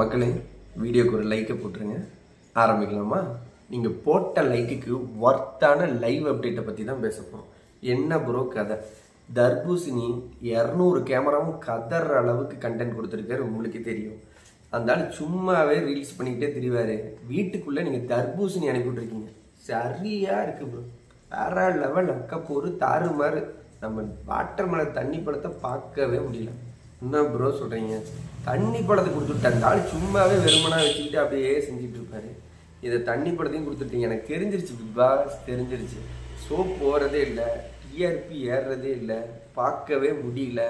மக்களே வீடியோக்கு ஒரு லைக்கை போட்டுருங்க. ஆரம்பிக்கலாமா? நீங்கள் போட்ட லைக்குக்கு ஒர்த்தான லைவ் அப்டேட்டை பற்றி தான் பேச போகிறோம் என்ன ப்ரோ கதை? தர்பூசணி இரநூறு கேமராவும் கதற அளவுக்கு கண்டென்ட் கொடுத்துருக்காரு உங்களுக்கே தெரியும். அந்த ஆள் சும்மாவே ரீல்ஸ் பண்ணிக்கிட்டே தெரிவார். வீட்டுக்குள்ளே நீங்கள் தர்பூசணி அனுப்பி விட்ருக்கீங்க சரியாக இருக்குது ப்ரோ வேற லெவல் அக்கப்போரு தாறுமாறு நம்ம வாட்டர் மலை தண்ணி படத்தை பார்க்கவே முடியல. என்ன ப்ரோ சொல்கிறீங்க தண்ணி படத்தை கொடுத்துட்டு அந்த ஆள் சும்மாவே வெறுமனா வச்சுக்கிட்டு அப்படியே செஞ்சுட்டு இருப்பாரு. இதை தண்ணி படத்தையும் கொடுத்துட்டீங்க. எனக்கு தெரிஞ்சிருச்சு பிக் பாஸ் தெரிஞ்சிருச்சு. சோப் போகிறதே இல்லை டிஆர்பி ஏறுறதே இல்லை பார்க்கவே முடியல.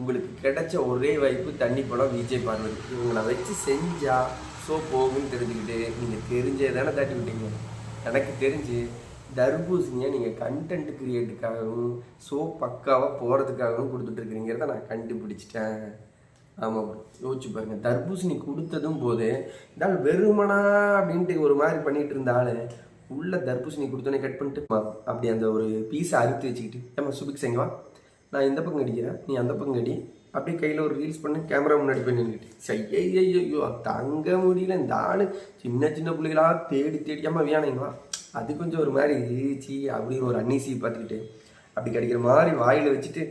உங்களுக்கு கிடைச்ச ஒரே வாய்ப்பு தண்ணி படம் விஜய் பார்வதி. இவங்களை வச்சு செஞ்சால் ஸோ போகும்னு தெரிஞ்சுக்கிட்டு நீங்கள் தெரிஞ்சே தானே தட்டி விட்டீங்க. எனக்கு தெரிஞ்சு தர்பூசணியை நீங்கள் கண்டென்ட் கிரியேட்டுக்காகவும் ஸோ பக்காவாக போகிறதுக்காகவும் கொடுத்துட்ருக்குறீங்கிறத நான் கண்டுபிடிச்சிட்டேன். ஆமாம் யோசிச்சு பாருங்க. தர்பூசணி கொடுத்ததும் போது இதால் வெறுமனா அப்படின்ட்டு ஒரு மாதிரி பண்ணிட்டு இருந்த ஆளு உள்ள தர்பூசணி கொடுத்தோன்னே கட் பண்ணிட்டு அப்படி அந்த ஒரு பீஸை அறுத்து வச்சுக்கிட்டு நம்ம சுபிக் செங்கவா நான் இந்த பக்கம் அடிக்கிறேன் நீ அந்த பக்கம் அடி. அப்படியே கையில் ஒரு ரீல்ஸ் பண்ணி கேமரா முன்னாடி போய் நின்றுட்டு ஐயோ தங்க முடியல இந்த ஆள் சின்ன சின்ன பிள்ளைகளா தேடி தேடி அம்மா வியானைங்களா அது கொஞ்சம் ஒரு மாதிரி ஈச்சி அப்படின்னு ஒரு அன்னீசி பார்த்துக்கிட்டு அப்படி கிடைக்கிற மாதிரி வாயில் வச்சுட்டு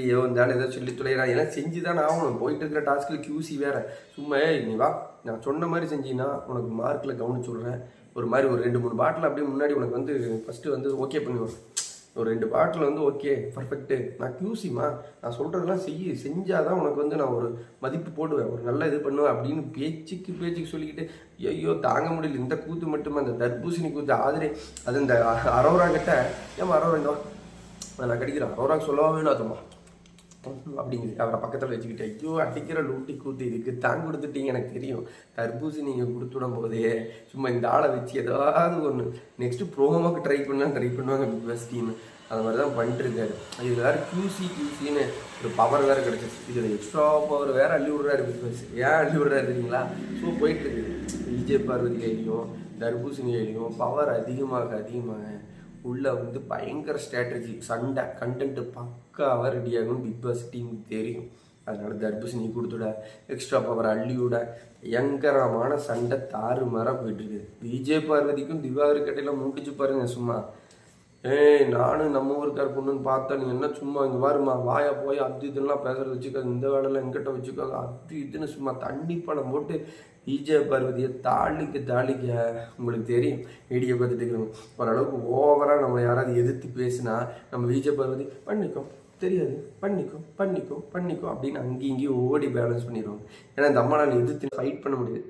ஐயோ இந்த ஏதோ சொல்லி துளையிறான் எல்லாம் செஞ்சு தான் ஆகணும். போயிட்டு இருக்கிற டாஸ்கில் கியூசி வேற. சும்மா நீ வா. நான் சொன்ன மாதிரி செஞ்சீங்கன்னா உனக்கு மார்க்கில் கவனிச்சுட்றேன் ஒரு மாதிரி ஒரு ரெண்டு மூணு பாட்டில் அப்படியே முன்னாடி உனக்கு வந்து ஃபஸ்ட்டு வந்து ஓகே பண்ணுவேன் ஒரு ரெண்டு பாட்டில் வந்து ஓகே பர்ஃபெக்ட்டு நான் கியூசிமா நான் சொல்கிறதெல்லாம் செய்ய செஞ்சால் தான் உனக்கு வந்து நான் ஒரு மதிப்பு போடுவேன். ஒரு நல்ல இது பண்ணுவேன். அப்படின்னு பேச்சுக்கு பேச்சுக்கு சொல்லிக்கிட்டு ஐயோ தாங்க முடியல. இந்த கூத்து மட்டுமா? அந்த தர்பூசணி கூத்து. ஆதரே அது இந்த அரோரா கிட்ட ஏமா அரோரா நான் கடிக்கிறேன். அவராக சொல்லவா வேணும் அதுமா அப்படிங்குது அவரை பக்கத்தில் வச்சுக்கிட்டு ஐயோ அடிக்கிற லூட்டி கூத்து இதுக்கு தான் கொடுத்துட்டீங்க எனக்கு தெரியும். தர்பூசி நீங்கள் கொடுத்துடும் போதே சும்மா இந்த ஆளை வச்சு ஏதாவது ஒன்று நெக்ஸ்ட்டு ப்ரோமோக்கு ட்ரை பண்ணால் ட்ரை பண்ணுவாங்க பிக் பாஸ் டீம் அது மாதிரி தான் பண்ணிட்டுருக்காரு இது வேறு கியூசி கியூசின்னு ஒரு பவர் வேறு கிடச்சிச்சு இதில் எக்ஸ்ட்ரா பவர் வேறு அள்ளி விட்றாரு பிக் பாஸ் ஏன் அள்ளி விட்றாரு தெரியுங்களா? ஸோ போயிட்டுருக்கு விஜய் பார்வதி கையிலையும் தர்பூசணி கையிலையும் பவர் அதிகமாக அதிகமாக உள்ள வந்து பயங்கர ஸ்ட்ராட்டஜி சண்டை கண்டென்ட்டு பக்காவாக ரெடி ஆகணும் பிக் பாஸ் டீம் தெரியும். அதனால தர்பூசணி கொடுத்துட எக்ஸ்ட்ரா பவர் அள்ளிவிட பயங்கரமான சண்டை தாறு மாற போயிட்டு விஜய் பார்வதிக்கும் திவாகர் கட்டையில முடிச்சு பாருங்க சும்மா. ஏய் நானும் நம்ம ஊருக்கார் பொண்ணுன்னு பார்த்தா நீ என்ன சும்மா இங்கே பாருமா வாயா போய் அது இதுலாம் பேசுறது வச்சுக்காது இந்த வேலையில் எங்கிட்ட வச்சுக்காது அது இதுன்னு சும்மா தண்ணி பணம் போட்டு விஜய் பார்வதியை தாளிக்க தாளிக்க உங்களுக்கு தெரியும். வீடியோ பார்த்துட்டு இருக்கிறவங்க. ஓரளவுக்கு ஓவராக நம்ம யாராவது எதிர்த்து பேசினா நம்ம விஜய் பார்வதி பண்ணிக்கோ தெரியாது. பண்ணிக்கோ பண்ணிக்கோ பண்ணிக்கோ அப்படின்னு அங்கேயும் இங்கேயும் ஓடி பேலன்ஸ் பண்ணிடுவாங்க. ஏன்னா இந்த அம்மானால் எதிர்த்து ஃபைட் பண்ண முடியாது.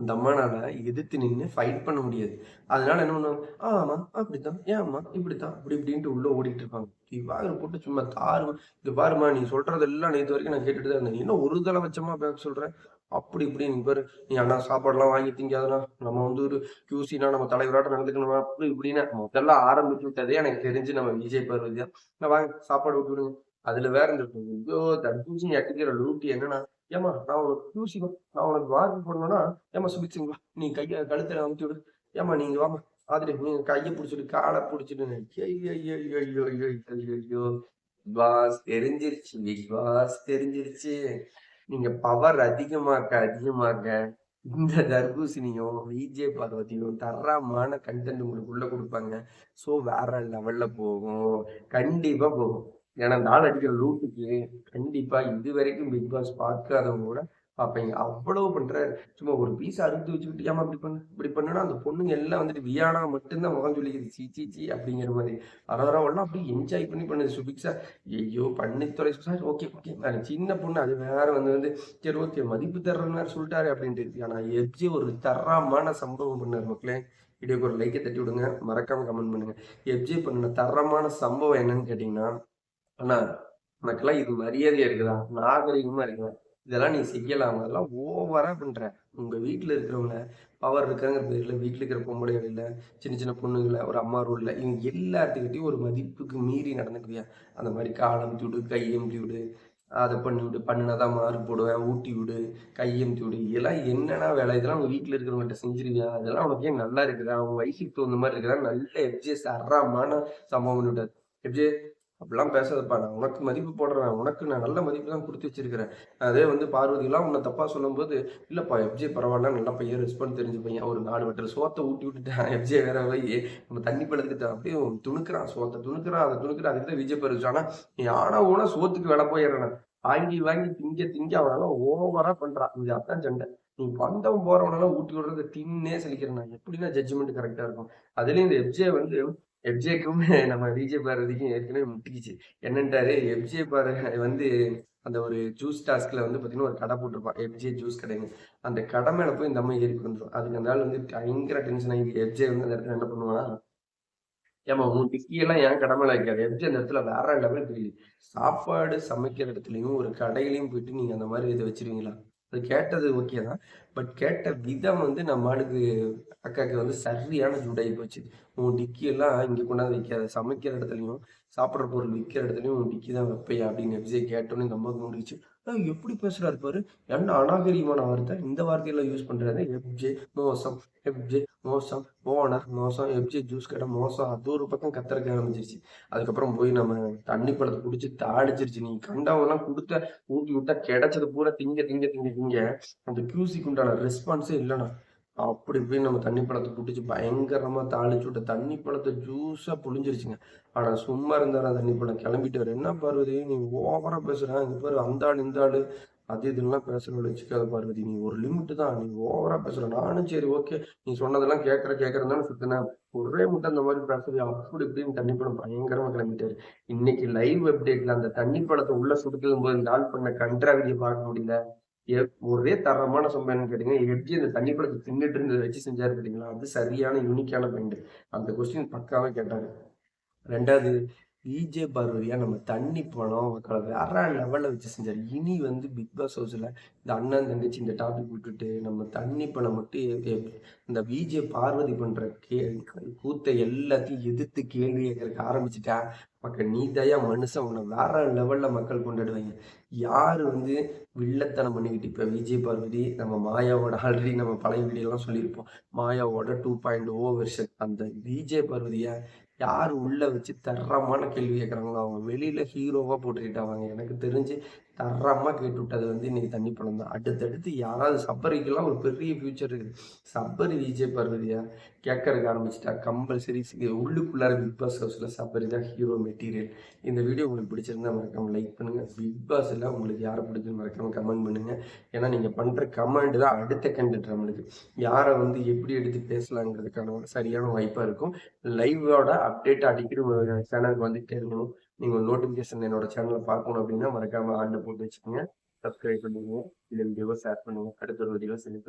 இந்த அம்மானால எதிர்த்து நின்று ஃபைட் பண்ண முடியாது. அதனால என்ன பண்ணுவாங்க? ஆமா அப்படித்தான் ஏம்மா இப்படித்தான் அப்படி இப்படின்ட்டு உள்ள ஓடிட்டு இருப்பாங்க. இவ்வாறு போட்டு சும்மா தாரு இது பாருமா நீ சொல்றதெல்லாம் நேற்று வரைக்கும் நான் கேட்டுட்டு தான் இருந்தேன். இன்னும் என்ன ஒரு தலை வச்சமா பேச சொல்றேன் அப்படி இப்படி நீ பாரு நீ அண்ணா சாப்பாடுலாம் வாங்கி திங்காதனா நம்ம வந்து ஒரு கியூசினா நம்ம தலைவராட்டம் நடந்துக்கணும்? அப்படி இப்படின்னு முதல்ல ஆரம்பிச்சு விட்டதே எனக்கு தெரிஞ்சு நம்ம விஜய் பருவதியா தான். வாங்க சாப்பாடு விட்டு விடுங்க. அதுல வேற இந்த ஐயோ தர்பூசணி அடிக்கிற லூட்டி என்னன்னா ஏமா நான் உனக்கு கியூசி நான் உனக்கு வாக்கு போடணும்னா ஏமா சுபிச்சுங்க நீ கையை கழுத்துல அமுத்தி விடு. ஏமா நீங்க வாமா ஆதிரி நீங்க கையை பிடிச்சிட்டு காலை பிடிச்சிட்டு ஐயோ ஐயோ பாஸ் தெரிஞ்சிருச்சு பிக் பாஸ் தெரிஞ்சிருச்சு. நீங்க பவர் அதிகமாக்க அதிகமாக்க இந்த தர்பூசணியும் விஜய் பார்வதியும் தரமான கண்டென்ட் உங்களுக்கு உள்ள கொடுப்பாங்க. ஸோ வேற லெவல்ல போகும். கண்டிப்பா போகும். ஏன்னா இந்த ஆள் அடிக்கிற ரூட்டுக்கு கண்டிப்பா இது வரைக்கும் பிக் பாஸ் பார்க்காதவங்க கூட பார்ப்பீங்க. அவ்வளவு பண்றாரு. சும்மா ஒரு பீஸ் அறுத்து வச்சுக்கிட்டு ஏமா இப்படி பண்ணு இப்படி பண்ணுன்னா அந்த பொண்ணுங்க எல்லாம் வந்துட்டு வியானா மட்டும்தான் முகம் சொல்லிக்குது. சீ சி சி அப்படிங்கிற மாதிரி. அறவரெல்லாம் அப்படியே என்ஜாய் பண்ணி பண்ணுது. சுபிக்ஸா ஐயோ பண்ணித்துறை சார் ஓகே ஓகே நான் சின்ன பொண்ணு அது வேற வந்து வந்து சரி ஓகே மதிப்பு தர்ற சொல்லிட்டாரு அப்படின்ட்டு இருக்கு. ஆனா எப்ஜி ஒரு தரமான சம்பவம் பண்ணாரு மக்களே. வீடியோக்கு ஒரு லைக்கை தட்டி விடுங்க. மறக்காம கமெண்ட் பண்ணுங்க. எப்ஜி பண்ணின தரமான சம்பவம் என்னன்னு கேட்டீங்கன்னா அண்ணா உனக்கெல்லாம் இது மரியாதையா இருக்குதா? நாகரிகமா இருக்குதா? இதெல்லாம் நீ செய்யலாம். அதெல்லாம் ஓவரா பண்ற. உங்க வீட்டுல இருக்கிறவங்க பவர் இருக்காங்கிற பேர்ல. வீட்டுல இருக்கிற பொம்பளைகள் இல்ல சின்ன சின்ன பொண்ணுங்களை ஒரு அம்மா ரோல்ல இவங்க எல்லாத்துக்கிட்டையும் ஒரு மதிப்புக்கு மீறி நடந்துக்குவியா? அந்த மாதிரி காலம் விடு கையெம்பி விடு அதை பண்ணி விடு பண்ணினாதான் மார்க் போடுவேன் ஊட்டி விடு கையெழுத்து விடு. இதெல்லாம் என்னன்னா வேலை? இதெல்லாம் உங்க வீட்டுல இருக்கிறவங்கள்ட்ட செஞ்சிருவியா? அதெல்லாம் உனக்கு ஏன் நல்லா இருக்குதா? அவங்க வயசுக்கு தகுந்த மாதிரி இருக்குதா? நல்ல எப்ஜே சரமான சம்பவம் பண்ணி எப்ஜே அப்படிலாம் பேசாதப்பா. நான் உனக்கு மதிப்பு போடுறேன். உனக்கு நான் நல்ல மதிப்பு தான் கொடுத்து வச்சிருக்கிறேன். அதே வந்து பார்வதிலாம் உன்னை தப்பா சொல்லும்போது இல்லப்பா எஃப்ஜே பரவாயில்ல. நல்ல பையன் ரெஸ்பாண்ட் தெரிஞ்ச பையன். ஒரு நாலு வட்டல் சோத்தை ஊட்டி விட்டுட்டான். எஃப்ஜே வேற போய் நம்ம தண்ணி பழத்துக்கு அப்படியே துணுக்குறான். சோத்தை துணுக்குறான். அதை துணுக்குறான். அதுக்கு தான் விஜய் பெருசு ஆனா நீ ஆனா ஊனா சோத்துக்கு வேலை போயிடுறேன் வாங்கி வாங்கி திங்க திங்க அவனால ஓவரா பண்றான். இது அதான் சண்டை. நீ வந்தவன் போறவனெல்லாம் ஊட்டி விடுறத தின்னே செலிக்கிறேன் எப்படின்னா ஜட்ஜ்மெண்ட் கரெக்டா இருக்கும். அதுலயும் இந்த எஃப்ஜே வந்து எஃப்ஜேக்கும் நம்ம விஜய் பாரதிக்கும் ஏற்கனவே முட்டிக்கிச்சு. என்னன்ட்டாரு? எஃப்ஜே பாரதி வந்து அந்த ஒரு ஜூஸ் டாஸ்க்ல வந்து பாத்தீங்கன்னா ஒரு கடை போட்டிருப்பான். எஃப்ஜே ஜூஸ் கடைன்னு. அந்த கடை மேல போய் இந்த அம்மா ஏறி வந்துடும் அதுக்கு அந்த ஆள் வந்து பயங்கர டென்ஷன் ஆகி எஃப்ஜே வந்து அந்த இடத்துல என்ன பண்ணுவான்? ஏமா உன் டிக்கியெல்லாம் ஏன் கடமை வைக்காது? எப்படி அந்த இடத்துல வேற லெவல் தெரியல சாப்பாடு சமைக்கிற இடத்துலையும் ஒரு கடையிலையும் போயிட்டு நீங்க அந்த மாதிரி இதை வச்சிருவீங்களா? அது கேட்டது ஓகே தான். பட் கேட்ட விதம் வந்து நம்ம ஆளுக்கு அக்காக்கு வந்து சரியான சூடாகி போச்சு. உன் டிக்கி எல்லாம் இங்கே கொண்டாந்து வைக்காத. சமைக்கிற இடத்துலையும் சாப்பிட்ற பொருள் விற்கிற இடத்துலையும் உன் டிக்கி தான் வைப்பையா அப்படின்னு விஜய் கேட்டோன்னு இந்த அம்மாவுக்கு முடிச்சு எப்படி பேசுறாரு பாரு? என்ன அநாகரிகமான வார்த்தை. இந்த வார்த்தையெல்லாம் யூஸ் பண்றாரு எப்ஜே மோசம். எப்ஜே மோசம். ஓனர் மோசம். எப்ஜே ஜூஸ் கடை மோசம். அது ஒரு பக்கம் கத்தறக்க ஆரம்பிச்சிருச்சு. அதுக்கப்புறம் போய் நம்ம தண்ணி பழத்தை குடிச்சு தாடிச்சிருச்சு. நீ கண்டவெல்லாம் கொடுத்த ஊட்டி விட்டா கிடைச்சது பூரா திங்க திங்க திங்க திங்க. அந்த கியூசிக்கு உண்டான ரெஸ்பான்ஸே இல்லைண்ணா. அப்படி இப்படின்னு நம்ம தண்ணி பழத்தை பிடிச்சி பயங்கரமா தாளிச்சு விட்ட தண்ணி பழத்தை ஜூஸாக புளிஞ்சிருச்சுங்க ஆனா சும்மா இருந்தாரா தண்ணி பழம்? கிளம்பிட்டு வர என்ன பார்வதி? நீ ஓவராக பேசுகிறேன் இங்க பாரு அந்த ஆள் இந்த ஆள் அது இதெல்லாம் பேசுறோட வச்சுக்காத பார்வதி. நீ ஒரு லிமிட்டு தான். நீ ஓவரா பேசுகிற நானும் சரி ஓகே. நீ சொன்னதெல்லாம் கேட்குற கேட்கறதுனால சுத்தினேன் ஒரே மட்டும் அந்த மாதிரி பேசுறது அப்படி இப்படின்னு தண்ணி பழம் பயங்கரமாக கிளம்பிட்டாரு. இன்னைக்கு லைவ் அப்டேட்ல அந்த தண்ணி பழத்தை உள்ள சுடுக்கும் போது இந்த பண்ண கன்றாவிதியை பார்க்க முடியல. ஒரே தரமான சம்பவம் என்னன்னு கேட்டீங்கன்னா எப்படி அந்த தண்ணி பழத்தை தின்னுட்டு இருந்ததை வச்சு செஞ்சாரு கேட்டீங்களா? அது சரியான யூனிக்கான பெயிண்ட் அந்த கொஸ்டின் பக்காவே கேட்டாரு. ரெண்டாவது விஜே பார்வதியா நம்ம தண்ணி பணம் வேற லெவல்ல வச்சு செஞ்சார். இனி வந்து பிக் பாஸ் ஹவுஸ்ல இந்த அண்ணன் தங்கச்சி இந்த டாபிக் விட்டுட்டு நம்ம தண்ணி பணம் மட்டும் இந்த விஜே பார்வதி பண்ற கே கூத்தை எல்லாத்தையும் எதிர்த்து கேள்வி கேட்கறதுக்கு ஆரம்பிச்சுட்டா மக்கள் நீதையா மனுஷன் உன்னை வேற லெவல்ல மக்கள் கொண்டாடுவாங்க. யார் வந்து வில்லத்தனம் பண்ணிக்கிட்டு இப்போ விஜய் பார்வதி நம்ம மாயாவோட ஆல்ரெடி நம்ம பழைய வீடியோலாம் சொல்லியிருப்போம். மாயாவோட டூ பாயிண்ட் ஓ வெர்ஷன் அந்த விஜய் பார்வதியை யார் உள்ளே வச்சு தரமான கேள்வி கேட்குறாங்களோ அவங்க வெளியில் ஹீரோவாக போட்டுக்கிட்டாங்க. எனக்கு தெரிஞ்சு தரமாக கேட்டு விட்டது வந்து இன்னைக்கு தண்ணி படம் தான். அடுத்தடுத்து யாராவது சப்பரிக்கெல்லாம் ஒரு பெரிய ஃபியூச்சர் இருக்குது. சப்பரி விஜய் பார்வதியா? கேட்கறதுக்கு ஆரம்பிச்சிட்டா. கம்பல்சரி உள்ளுக்குள்ளார பிக் பாஸ் ஹவுஸில் சப்பரி தான் ஹீரோ மெட்டீரியல் இந்த வீடியோ உங்களுக்கு பிடிச்சிருந்தா மறக்காம லைக் பண்ணுங்க. பிக் பாஸில் உங்களுக்கு யாரை பிடிச்சிருந்து மறக்காம கமெண்ட் பண்ணுங்கள் ஏன்னா நீங்கள் பண்ணுற கமெண்ட் தான் அடுத்த கண்டென்ட் நம்மளுக்கு. யாரை வந்து எப்படி எடுத்து பேசலாங்கிறதுக்கான சரியான வாய்ப்பாக இருக்கும். லைவோட அப்டேட் அடிக்கடி சேனலுக்கு வந்துகிட்டே இருக்கணும். நீங்கள் நோட்டிஃபிகேஷன் என்னோட சேனலை பார்க்கணும் அப்படின்னா மறக்காமல் ஆண்டு போட்டு வச்சுக்கோங்க. சப்ஸ்கிரைப் பண்ணுங்க இல்லை வீடியோவை ஷேர் பண்ணுங்க. அடுத்த ஒரு வீடியோ செஞ்சு